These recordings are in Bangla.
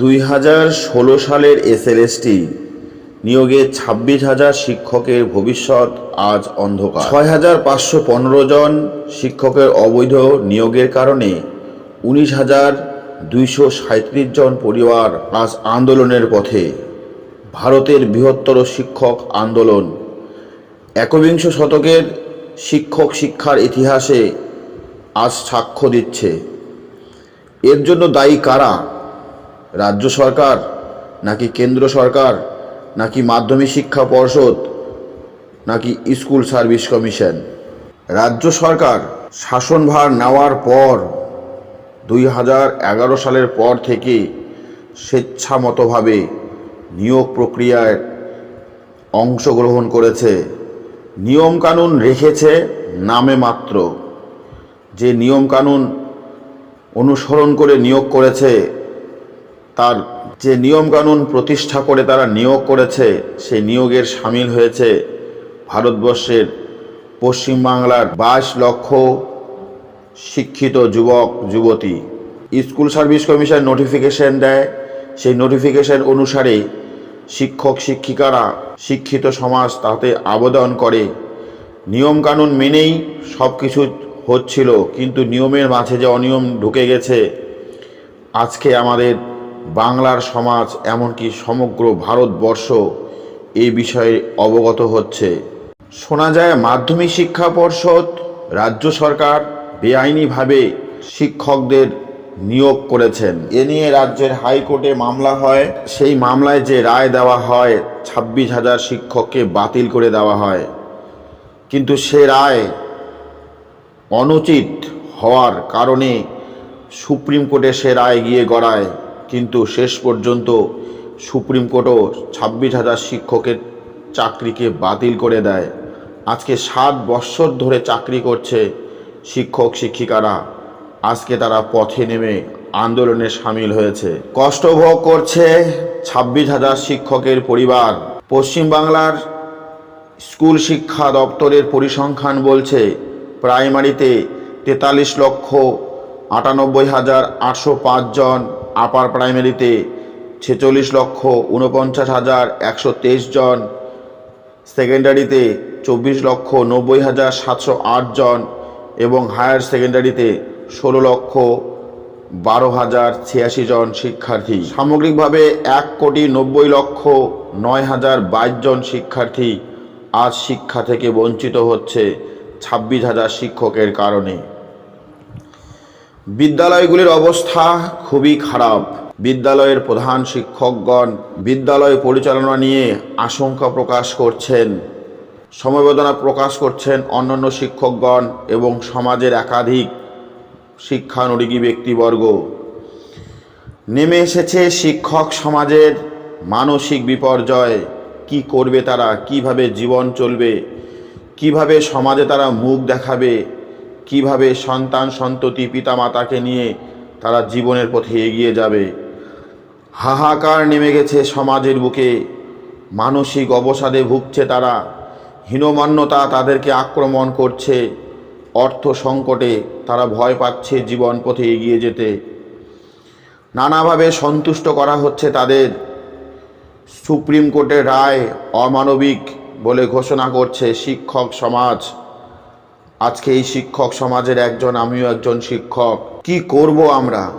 দুই হাজার ষোলো সালের এসএলএসটি নিয়োগে ছাব্বিশ হাজার শিক্ষকের ভবিষ্যৎ আজ অন্ধকার। ছয় হাজার পাঁচশো পনেরো জন শিক্ষকের অবৈধ নিয়োগের কারণে উনিশ হাজার দুইশো সাঁত্রিশ জন পরিবার আজ আন্দোলনের পথে। ভারতের বৃহত্তর শিক্ষক আন্দোলন। একবিংশ শতকের শিক্ষক শিক্ষার ইতিহাসে আজ সাক্ষ্য দিচ্ছে। এর জন্য দায়ী কারা? রাজ্য সরকার, নাকি কেন্দ্র সরকার, নাকি মাধ্যমিক শিক্ষা পর্ষদ, নাকি স্কুল সার্ভিস কমিশন? রাজ্য সরকার শাসনভার নেওয়ার পর, দুই হাজার এগারো সালের পর থেকে স্বেচ্ছামতভাবে নিয়োগ প্রক্রিয়ায় অংশগ্রহণ করেছে। নিয়মকানুন রেখেছে নামে মাত্র। যে নিয়মকানুন অনুসরণ করে নিয়োগ করেছে তার যে নিয়মকানুন প্রতিষ্ঠা করে তারা নিয়োগ করেছে, সেই নিয়োগের সামিল হয়েছে ভারতবর্ষের পশ্চিমবাংলার বাইশ লক্ষ শিক্ষিত যুবক, যুবতী। স্কুল সার্ভিস কমিশন নোটিফিকেশন দেয়, সেই নোটিফিকেশন অনুসারে শিক্ষক, শিক্ষিকারা শিক্ষিত সমাজ তাতে আবেদন করে। নিয়মকানুন মেনেই সব কিছু হচ্ছিল, কিন্তু নিয়মের মাঝে যে অনিয়ম ঢুকে গেছে, আজকে আমাদের বাংলার সমাজ, এমনকি সমগ্র ভারতবর্ষ এই বিষয়ে অবগত হচ্ছে। শোনা যায়, মাধ্যমিক শিক্ষা পর্ষদ, রাজ্য সরকার বেআইনিভাবে শিক্ষকদের নিয়োগ করেছেন। এ নিয়ে রাজ্যের হাইকোর্টে মামলা হয়। সেই মামলায় যে রায় দেওয়া হয়, ছাব্বিশ হাজার শিক্ষককে বাতিল করে দেওয়া হয়। কিন্তু সে রায় অনুচিত হওয়ার কারণে সুপ্রিম কোর্টে সে রায় গিয়ে গড়ায়। কিন্তু শেষ পর্যন্ত সুপ্রিম কোর্টও ছাব্বিশ হাজার শিক্ষকের চাকরিকে বাতিল করে দেয়। আজকে সাত বৎসর ধরে চাকরি করছে শিক্ষক, শিক্ষিকারা। আজকে তারা পথে নেমে আন্দোলনে সামিল হয়েছে। কষ্ট ভোগ করছে ছাব্বিশ হাজার শিক্ষকের পরিবার। পশ্চিমবাংলার স্কুল শিক্ষা দপ্তরের পরিসংখ্যান বলছে, প্রাইমারিতে তেতাল্লিশ লক্ষ আটানব্বই হাজার আটশো জন আপার প্রাইমারিতে ছেচল্লিশ লক্ষ উনপঞ্চাশ হাজার একশো তেইশ জন, সেকেন্ডারিতে চব্বিশ লক্ষ নব্বই হাজার সাতশো আট জন এবং হায়ার সেকেন্ডারিতে ষোলো লক্ষ বারো হাজার ছিয়াশি জন শিক্ষার্থী। সামগ্রিকভাবে এক কোটি নব্বই লক্ষ নয় হাজার বাইশ জন শিক্ষার্থী আজ শিক্ষা থেকে বঞ্চিত হচ্ছে ছাব্বিশ হাজার শিক্ষকের কারণে। বিদ্যালয়গুলির অবস্থা খুবই খারাপ। বিদ্যালয়ের প্রধান শিক্ষকগণ বিদ্যালয় পরিচালনা নিয়ে আশঙ্কা প্রকাশ করছেন, সমবেদনা প্রকাশ করছেন অন্যান্য শিক্ষকগণ এবং সমাজের একাধিক শিক্ষানুরাগী ব্যক্তিবর্গ। নেমে এসেছে শিক্ষক সমাজের মানসিক বিপর্যয়। কি করবে তারা? কীভাবে জীবন চলবে? কীভাবে সমাজে তারা মুখ দেখাবে? কীভাবে সন্তান সন্ততি পিতামাতাকে নিয়ে তারা জীবনের পথে এগিয়ে যাবে? হাহাকার নেমে গেছে সমাজের বুকে। মানসিক অবসাদে ভুগছে তারা। হীনমান্যতা তাদেরকে আক্রমণ করছে। অর্থ সংকটে তারা ভয় পাচ্ছে জীবন পথে এগিয়ে যেতে। নানাভাবে সন্তুষ্ট করা হচ্ছে তাদের। সুপ্রিম কোর্টের রায় অমানবিক বলে ঘোষণা করছে শিক্ষক সমাজ। আজকে এই শিক্ষক সমাজের একজন, আমিও একজন শিক্ষক। কি করব আমরা?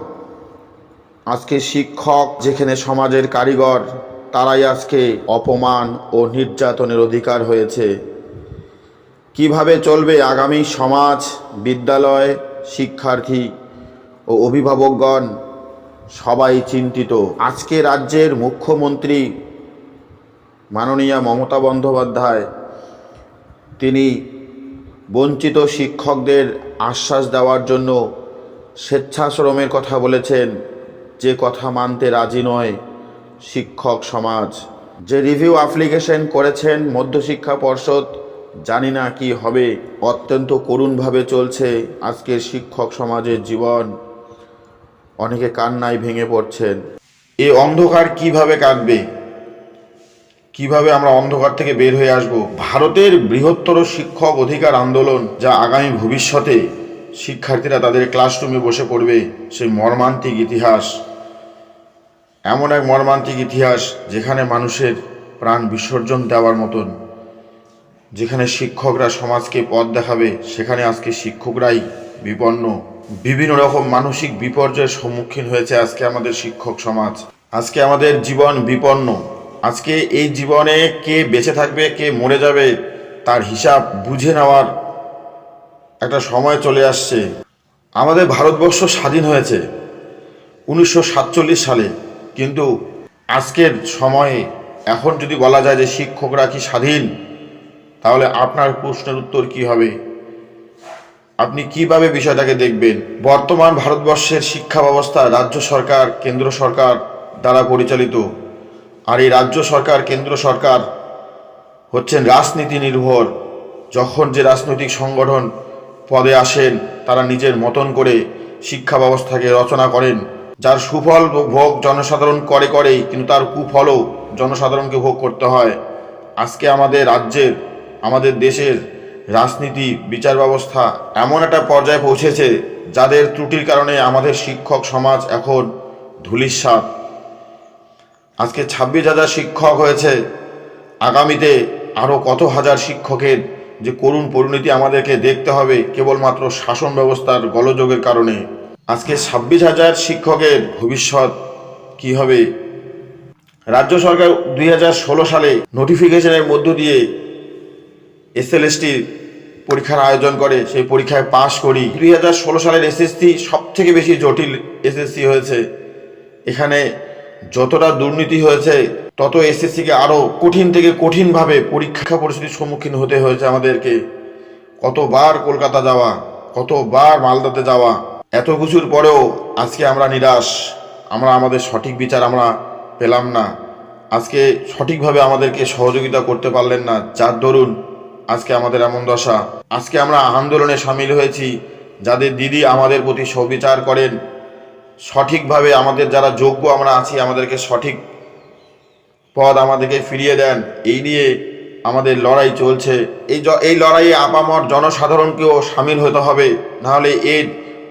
আজকে শিক্ষক যেখানে সমাজের কারিগর, তারাই আজকে অপমান ও নির্যাতনের অধিকার হয়েছে। কীভাবে চলবে আগামী সমাজ, বিদ্যালয়, শিক্ষার্থী ও অভিভাবকগণ? সবাই চিন্তিত। আজকে রাজ্যের মুখ্যমন্ত্রী মাননীয়া মমতা বন্দ্যোপাধ্যায়, তিনি বঞ্চিত শিক্ষকদের আশ্বাস দেওয়ার জন্য স্বেচ্ছাশ্রমের কথা বলেছেন। যে কথা মানতে রাজি নয় শিক্ষক সমাজ। যে রিভিউ অ্যাপ্লিকেশন করেছেন মধ্যশিক্ষা পর্ষদ, জানি না কি হবে। অত্যন্ত করুণভাবে চলছে আজকের শিক্ষক সমাজের জীবন। অনেকে কান্নায় ভেঙে পড়ছেন। এই অন্ধকার কীভাবে কাটবে? কীভাবে আমরা অন্ধকার থেকে বের হয়ে আসব? ভারতের বৃহত্তর শিক্ষক অধিকার আন্দোলন যা আগামী ভবিষ্যতে শিক্ষার্থীরা তাদের ক্লাসরুমে বসে পড়বে, সেই মর্মান্তিক ইতিহাস। এমন এক মর্মান্তিক ইতিহাস যেখানে মানুষের প্রাণ বিসর্জন দেওয়ার মতন। যেখানে শিক্ষকরা সমাজকে পথ দেখাবে, সেখানে আজকে শিক্ষকরাই বিপন্ন। বিভিন্ন রকম মানসিক বিপর্যয়ের সম্মুখীন হয়েছে আজকে আমাদের শিক্ষক সমাজ। আজকে আমাদের জীবন বিপন্ন। আজকে এই জীবনে কে বেঁচে থাকবে, কে মরে যাবে, তার হিসাব বুঝে নেওয়ার একটা সময় চলে আসছে। আমাদের ভারতবর্ষ স্বাধীন হয়েছে উনিশশো সাতচল্লিশ সালে। কিন্তু আজকের সময়ে এখন যদি বলা যায় যে শিক্ষকরা কি স্বাধীন, তাহলে আপনার প্রশ্নের উত্তর কি হবে? আপনি কীভাবে বিষয়টাকে দেখবেন? বর্তমান ভারতবর্ষের শিক্ষা ব্যবস্থা রাজ্য সরকার, কেন্দ্র সরকার দ্বারা পরিচালিত। আর এই রাজ্য সরকার, কেন্দ্র সরকার হচ্ছেন রাজনীতি নির্ভর। যখন যে রাজনৈতিক সংগঠন পদে আসেন, তারা নিজের মতন করে শিক্ষা ব্যবস্থাকে রচনা করেন। যার সুফল ভোগ জনসাধারণ করে করেই, কিন্তু তার কুফলও জনসাধারণকে ভোগ করতে হয়। আজকে আমাদের রাজ্যের, আমাদের দেশের রাজনীতি, বিচার ব্যবস্থা এমন একটা পর্যায়ে পৌঁছেছে, যাদের ত্রুটির কারণে আমাদের শিক্ষক সমাজ এখন ধুলিস্বাদ আজকে ছাব্বিশ হাজার শিক্ষক হয়েছে। আগামীতে আরও কত হাজার শিক্ষকের যে করুণ পরিণতি আমাদেরকে দেখতে হবে, কেবলমাত্র শাসন ব্যবস্থার গলযোগের কারণে। আজকে ছাব্বিশ হাজার শিক্ষকের ভবিষ্যৎ কি হবে? রাজ্য সরকার দুই হাজার ষোলো সালে নোটিফিকেশনের মধ্য দিয়ে এসএলএসটি পরীক্ষার আয়োজন করে, সেই পরীক্ষায় পাশ করি। দুই হাজার ষোলো সালের এসএসসি সব থেকে বেশি জটিল এসএসসি হয়েছে। এখানে যতটা দুর্নীতি হয়েছে, তত এসএসসিকে আরও কঠিন থেকে কঠিনভাবে পরীক্ষা পরিস্থিতির সম্মুখীন হতে হয়েছে আমাদেরকে। কতবার কলকাতা যাওয়া, কতবার মালদাতে যাওয়া, এত কিছুর পরেও আজকে আমরা নিরাশ। আমরা আমাদের সঠিক বিচার আমরা পেলাম না। আজকে সঠিকভাবে আমাদেরকে সহযোগিতা করতে পারলেন না। যার দরুন আজকে আমাদের এমন দশা। আজকে আমরা আন্দোলনে সামিল হয়েছি। যাদের দিদি আমাদের প্রতি সবিচার করেন সঠিকভাবে আমাদের যারা যোগ্য আমরা আছি, আমাদেরকে সঠিক পদ আমাদেরকে ফিরিয়ে দেন। এই নিয়ে আমাদের লড়াই চলছে। এই এই লড়াইয়ে আপামর জনসাধারণকেও সামিল হতে হবে। নাহলে এর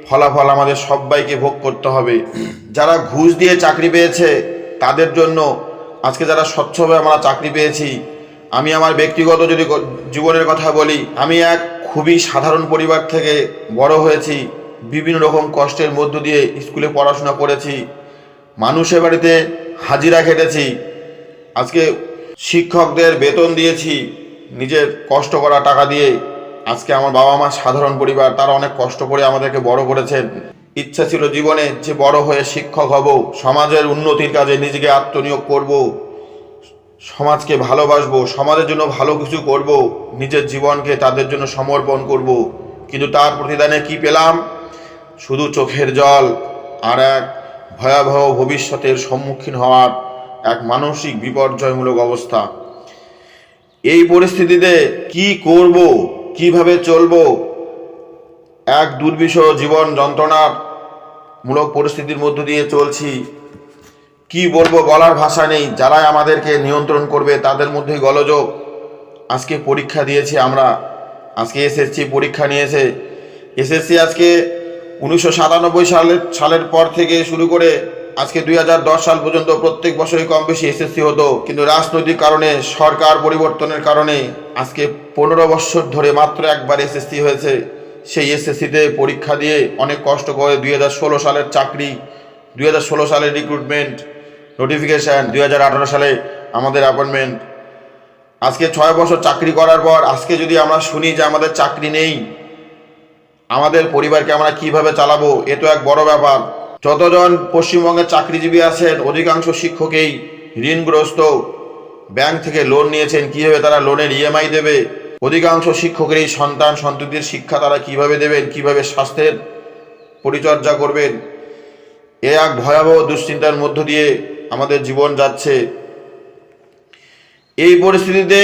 ফলাফল আমাদের সবাইকে ভোগ করতে হবে। যারা ঘুষ দিয়ে চাকরি পেয়েছে, তাদের জন্য আজকে যারা স্বচ্ছভাবে আমরা চাকরি পেয়েছি, আমি আমার ব্যক্তিগত যদি জীবনের কথা বলি, আমি এক খুবই সাধারণ পরিবার থেকে বড় হয়েছি। বিভিন্ন রকম কষ্টের মধ্য দিয়ে স্কুলে পড়াশোনা করেছি। মানুষের বাড়িতে হাজিরা খেটেছি। আজকে শিক্ষকদের বেতন দিয়েছি। নিজের কষ্ট করা টাকা দিয়ে আজকে আমার বাবা মা সাধারণ পরিবার, তারা অনেক কষ্ট করে আমাদেরকে বড় করেছেন। ইচ্ছা ছিল জীবনে যে বড় হয়ে শিক্ষক হব, সমাজের উন্নতির কাজে নিজেকে আত্মনিয়োগ করব, সমাজকে ভালোবাসবো, সমাজের জন্য ভালো কিছু করব, নিজের জীবনকে তাদের জন্য সমর্পণ করব। কিন্তু তার প্রতিদানে কি পেলাম? শুধু চোখের জল আর এক ভয়াবহ ভবিষ্যতের সম্মুখীন হওয়ার এক মানসিক বিপর্যয়মূলক অবস্থা। এই পরিস্থিতিতে কি করব, কীভাবে চলবো? এক দুর্বিষহ জীবন যন্ত্রণার মূলক পরিস্থিতির মধ্য দিয়ে চলছি। কি বলব বলার ভাষা নেই, যারাই আমাদেরকে নিয়ন্ত্রণ করবে তাদের মধ্যেই গলযোগ। আজকে পরীক্ষা দিয়েছি আমরা, আজকে এসএসসি পরীক্ষা নিয়েছে। এসএসসি আজকে উনিশশো সাতানব্বই সালের সালের পর থেকে শুরু করে আজকে দুই হাজার দশ সাল পর্যন্ত প্রত্যেক বছরই কম বেশি এসএসসি হতো। কিন্তু রাজনৈতিক কারণে, সরকার পরিবর্তনের কারণে আজকে পনেরো বছর ধরে মাত্র একবার এসএসসি হয়েছে। সেই এসএসসিতে পরীক্ষা দিয়ে অনেক কষ্ট করে দুই হাজার ষোলো সালের চাকরি, দুই হাজার ষোলো সালের রিক্রুটমেন্ট নোটিফিকেশান দুই হাজার আঠারো সালে আমাদের অ্যাপয়েন্টমেন্ট আজকে ছয় বছর চাকরি করার পর, আজকে যদি আমরা শুনি যে আমাদের চাকরি নেই আমাদের পরিবারকে আমরা কীভাবে চালাবো, এ তো এক বড় ব্যাপার। যতজন পশ্চিমবঙ্গে চাকরিজীবী আছেন, অধিকাংশ শিক্ষকেই ঋণগ্রস্ত। ব্যাংক থেকে লোন নিয়েছেন, কীভাবে তারা লোনের ইএমআই দেবে? অধিকাংশ শিক্ষকেরই সন্তান সন্ততির শিক্ষা তারা কীভাবে দেবেন, কীভাবে স্বাস্থ্যের পরিচর্যা করবেন? এ এক ভয়াবহ দুশ্চিন্তার মধ্য দিয়ে আমাদের জীবন যাচ্ছে। এই পরিস্থিতিতে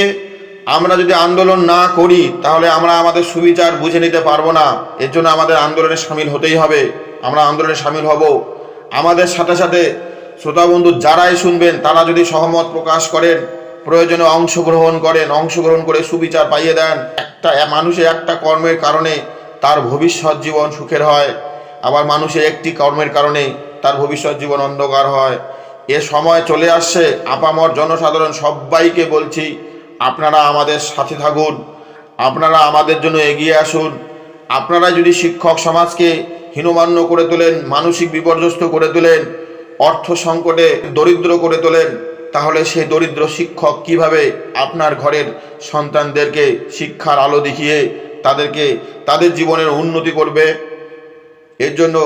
আমরা যদি আন্দোলন না করি, তাহলে আমরা আমাদের সুবিচার বুঝে নিতে পারব না। এর জন্য আমাদের আন্দোলনে সামিল হতেই হবে। আমরা আন্দোলনে সামিল হব। আমাদের সাথে সাথে শ্রোতা বন্ধু যারাই শুনবেন, তারা যদি সহমত প্রকাশ করেন, প্রয়োজনে অংশগ্রহণ করেন, অংশগ্রহণ করে সুবিচার পাইয়ে দেন, একটা মানুষের একটা কর্মের কারণে তার ভবিষ্যৎ জীবন সুখের হয়। আবার মানুষের একটি কর্মের কারণে তার ভবিষ্যৎ জীবন অন্ধকার হয়। এ সময় চলে আসছে। আপামর জনসাধারণ সবাইকে বলছি আপনারা আমাদের সাথে থাকুন, আপনারা আমাদের জন্য এগিয়ে আসুন, আপনারা যদি শিক্ষক সমাজকে হীনমান্য করে তোলেন, মানসিক বিপর্যস্ত করে তোলেন, অর্থ সংকটে দরিদ্র করে তোলেন, তাহলে সেই দরিদ্র শিক্ষক কীভাবে আপনার ঘরের সন্তানদেরকে শিক্ষার আলো দেখিয়ে তাদেরকে তাদের জীবনের উন্নতি করবে? এর জন্য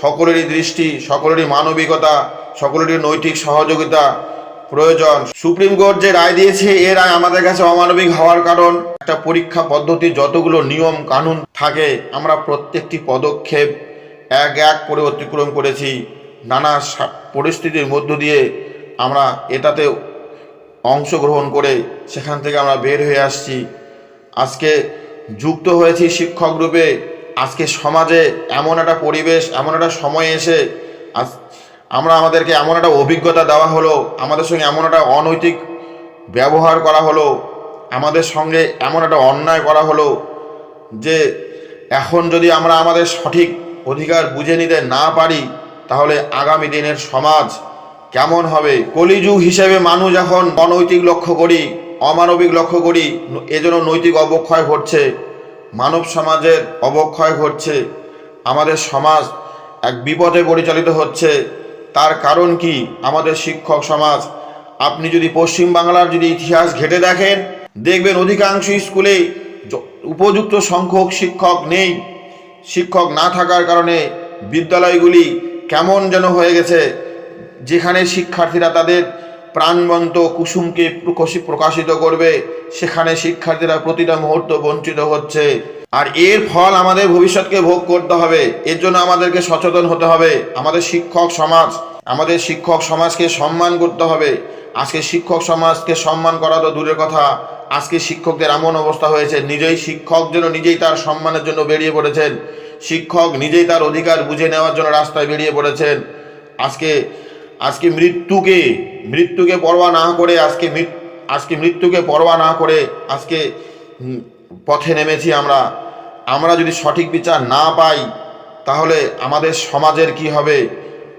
সকলেরই দৃষ্টি, সকলেরই মানবিকতা, সকলেরই নৈতিক সহযোগিতা প্রয়োজন। সুপ্রিম কোর্ট যে রায় দিয়েছে, এ রায় আমাদের কাছে অমানবিক হওয়ার কারণ। একটা পরীক্ষা পদ্ধতি, যতগুলো নিয়ম, কানুন থাকে, আমরা প্রত্যেকটি পদক্ষেপ এক এক করে অতিক্রম করেছি। নানা পরিস্থিতির মধ্য দিয়ে আমরা এটাতে অংশগ্রহণ করে সেখান থেকে আমরা বের হয়ে আসছি। আজকে যুক্ত হয়েছি শিক্ষক রূপে। আজকে সমাজে এমন একটা পরিবেশ, এমন একটা সময় এসে আজ আমরা আমাদেরকে এমন একটা অভিজ্ঞতা দেওয়া হলো, আমাদের সঙ্গে এমন একটা অনৈতিক ব্যবহার করা হলো, আমাদের সঙ্গে এমন একটা অন্যায় করা হলো যে এখন যদি আমরা আমাদের সঠিক অধিকার বুঝে নিতে না পারি, তাহলে আগামী দিনের সমাজ কেমন হবে? কলিযুগ হিসেবে মানুষ এখন অনৈতিক লক্ষ্য করি, অমানবিক লক্ষ্য করি, এজন্য নৈতিক অবক্ষয় ঘটছে, মানব সমাজের অবক্ষয় ঘটছে, আমাদের সমাজ এক বিপদে পরিচালিত হচ্ছে। তার কারণ কি? আমাদের শিক্ষক সমাজ। আপনি যদি পশ্চিম বাংলার যদি ইতিহাস ঘেটে দেখেন, দেখবেন অধিকাংশ স্কুলে উপযুক্ত সংখ্যক শিক্ষক নেই। শিক্ষক না থাকার কারণে বিদ্যালয়গুলি কেমন যেন হয়ে গেছে, যেখানে শিক্ষার্থীরা তাদের প্রাণবন্ত কুসুমকে প্রকাশি- প্রকাশিত করবে। সেখানে শিক্ষার্থীরা প্রতিটা মুহূর্ত বঞ্চিত হচ্ছে। আর এর ফল আমাদের ভবিষ্যৎকে ভোগ করতে হবে। এর জন্য আমাদেরকে সচেতন হতে হবে। আমাদের শিক্ষক সমাজ, আমাদের শিক্ষক সমাজকে সম্মান করতে হবে। আজকে শিক্ষক সমাজকে সম্মান করা তো দূরের কথা। আজকে শিক্ষকদের এমন অবস্থা হয়েছে, নিজেই শিক্ষক যেন নিজেই তার সম্মানের জন্য বেরিয়ে পড়েছেন। শিক্ষক নিজেই তার অধিকার বুঝে নেওয়ার জন্য রাস্তায় বেরিয়ে পড়েছেন। আজকে আজকে মৃত্যুকে মৃত্যুকে পরোয়া না করে আজকে আজকে মৃত্যুকে পরোয়া না করে আজকে পথে নেমেছি আমরা। আমরা যদি সঠিক বিচার না পাই, তাহলে আমাদের সমাজের কি হবে?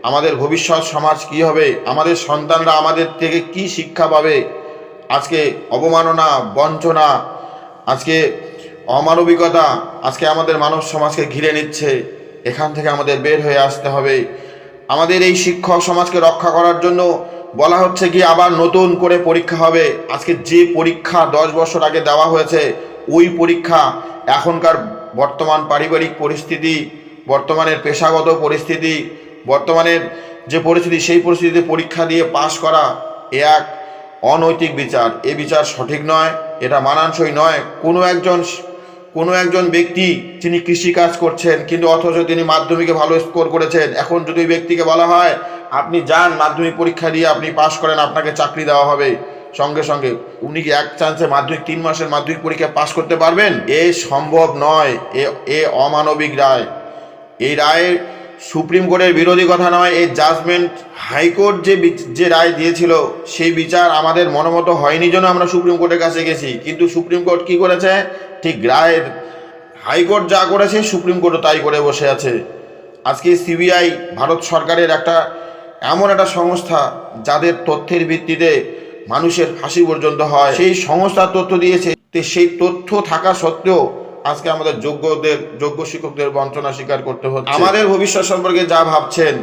আমাদের ভবিষ্যৎ সমাজ কি হবে? আমাদের সন্তানরা আমাদের থেকে কি শিক্ষা পাবে? আজকে অবমাননা, বঞ্চনা, আজকে অমানবিকতা, আজকে আমাদের মানব সমাজকে ঘিরে নিচ্ছে। এখান থেকে আমাদের বের হয়ে আসতে হবে। আমাদের এই শিক্ষক সমাজকে রক্ষা করার জন্য বলা হচ্ছে কি আবার নতুন করে পরীক্ষা হবে। আজকে যে পরীক্ষা দশ বছর আগে দেওয়া হয়েছে, ওই পরীক্ষা এখনকার বর্তমান পারিবারিক পরিস্থিতি, বর্তমানের পেশাগত পরিস্থিতি, বর্তমানের যে পরিস্থিতি, সেই পরিস্থিতিতে পরীক্ষা দিয়ে পাশ করা এ এক অনৈতিক বিচার। এ বিচার সঠিক নয়, এটা মানানসই নয়। কোনো একজন কোনো একজন ব্যক্তি যিনি কৃষিকাজ করছেন, কিন্তু অথচ তিনি মাধ্যমিকে ভালো স্কোর করেছেন। এখন যদি ওই ব্যক্তিকে বলা হয়, আপনি যান, মাধ্যমিক পরীক্ষা দিয়ে আপনি পাশ করেন, আপনাকে চাকরি দেওয়া হবে। সঙ্গে সঙ্গে, উনি কি এক চান্সে মাধ্যমিক, তিন মাসের মাধ্যমিক পরীক্ষা পাশ করতে পারবেন? এ সম্ভব নয়। এ এ অমানবিক রায়। এই রায়ের সুপ্রিম কোর্টের বিরোধী কথা নয়, এই জাজমেন্ট হাইকোর্ট যে যে রায় দিয়েছিল, সেই বিচার আমাদের মনোমতো হয়নি জন্য আমরা সুপ্রিম কোর্টের কাছে গেছি। কিন্তু সুপ্রিম কোর্ট কি করেছে? ঠিক রায়ের, হাইকোর্ট যা করেছে, সুপ্রিম কোর্টও তাই করে বসে আছে। আজকে সিবিআই, ভারত সরকারের একটা, এমন একটা সংস্থা যাদের তথ্যের ভিত্তিতে মানুষের ফাঁসি পর্যন্ত হয়। সেই সংস্থার তথ্য দিয়েছে। সেই তথ্য থাকা সত্ত্বেও আজকে আমাদের যোগ্যদের, যোগ্য শিক্ষকদের বঞ্চনা স্বীকার করতে হচ্ছে। আমাদের ভবিষ্যৎ সম্পর্কে যা ভাবছেন,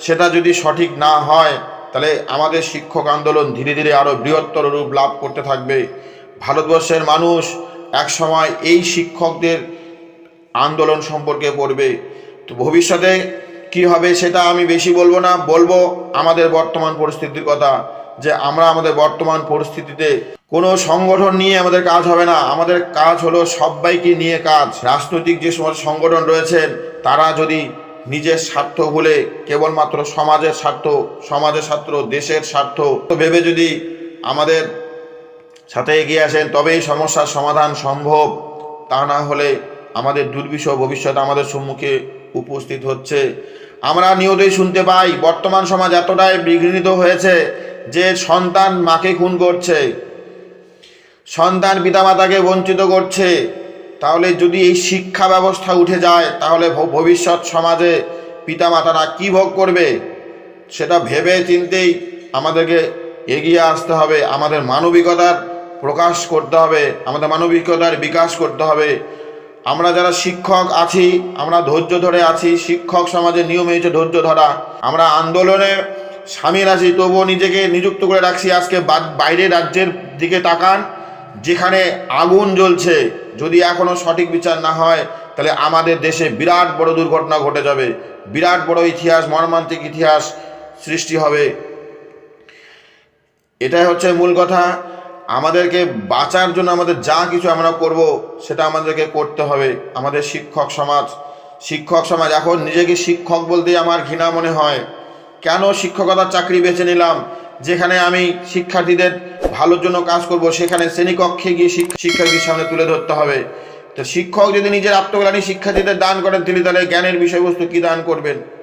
সেটা যদি সঠিক না হয়, তাহলে আমাদের শিক্ষক আন্দোলন ধীরে ধীরে আরও বৃহত্তর রূপ লাভ করতে থাকবে। ভারতবর্ষের মানুষ এক সময় এই শিক্ষকদের আন্দোলন সম্পর্কে পড়বে। তো ভবিষ্যতে কি হবে, সেটা আমি বেশি বলব না, বলব আমাদের বর্তমান পরিস্থিতির কথা। যে আমরা আমাদের বর্তমান পরিস্থিতিতে কোনো সংগঠন নিয়ে আমাদের কাজ হবে না। আমাদের কাজ হলো সবাইকে নিয়ে কাজ। রাজনৈতিক যে সমস্ত সংগঠন রয়েছেন তারা যদি নিজের স্বার্থ ভুলে, কেবলমাত্র সমাজের স্বার্থ সমাজের স্বার্থ, দেশের স্বার্থ ভেবে যদি আমাদের সাথে এগিয়ে আসেন, তবেই সমস্যার সমাধান সম্ভব। তা না হলে আমাদের দুর্বিষহ ভবিষ্যৎ আমাদের সম্মুখে উপস্থিত হচ্ছে। আমরা নিয়তই শুনতে পাই, বর্তমান সমাজ এতটাই বিঘ্নিত হয়েছে যে সন্তান মাকে খুন করছে, সন্তান পিতামাতাকে বঞ্চিত করছে, তাহলে যদি এই শিক্ষা ব্যবস্থা উঠে যায়, তাহলে ভবিষ্যৎ সমাজে পিতামাতারা কি ভোগ করবে? সেটা ভেবে চিন্তেই আমাদেরকে এগিয়ে আসতে হবে, আমাদের মানবিকতার প্রকাশ করতে হবে, আমাদের মানবিকতার বিকাশ করতে হবে। আমরা যারা শিক্ষক আছি, আমরা ধৈর্য ধরে আছি, শিক্ষক সমাজে নিয়ম হয়েছে ধৈর্য ধরা। আমরা আন্দোলনে সামিল আছি, তবুও নিজেকে নিযুক্ত করে রাখছি। আজকে বা- বাইরের রাজ্যের দিকে তাকান, যেখানে আগুন জ্বলছে। যদি এখনও সঠিক বিচার না হয়, তাহলে আমাদের দেশে বিরাট বড় দুর্ঘটনা ঘটে যাবে। বিরাট বড় ইতিহাস, মর্মান্তিক ইতিহাস সৃষ্টি হবে। এটাই হচ্ছে মূল কথা। আমাদেরকে বাঁচার জন্য আমাদের যা কিছু আমরা করব, সেটা আমাদেরকে করতে হবে। আমাদের শিক্ষক সমাজ শিক্ষক সমাজ, এখন নিজেকে শিক্ষক বলতেই আমার ঘৃণা মনে হয়। কেন শিক্ষকতার চাকরি বেছে নিলাম? যেখানে আমি শিক্ষার্থীদের ভালোর জন্য কাজ করব, সেখানে শ্রেণীকক্ষে গিয়ে শিক্ষা- শিক্ষার্থীর সামনে তুলে ধরতে হবে। তো শিক্ষক যদি নিজের আত্মগ্লানি শিক্ষার্থীদের দান করেন, তিনি তাহলে জ্ঞানের বিষয়বস্তু কি দান করবেন?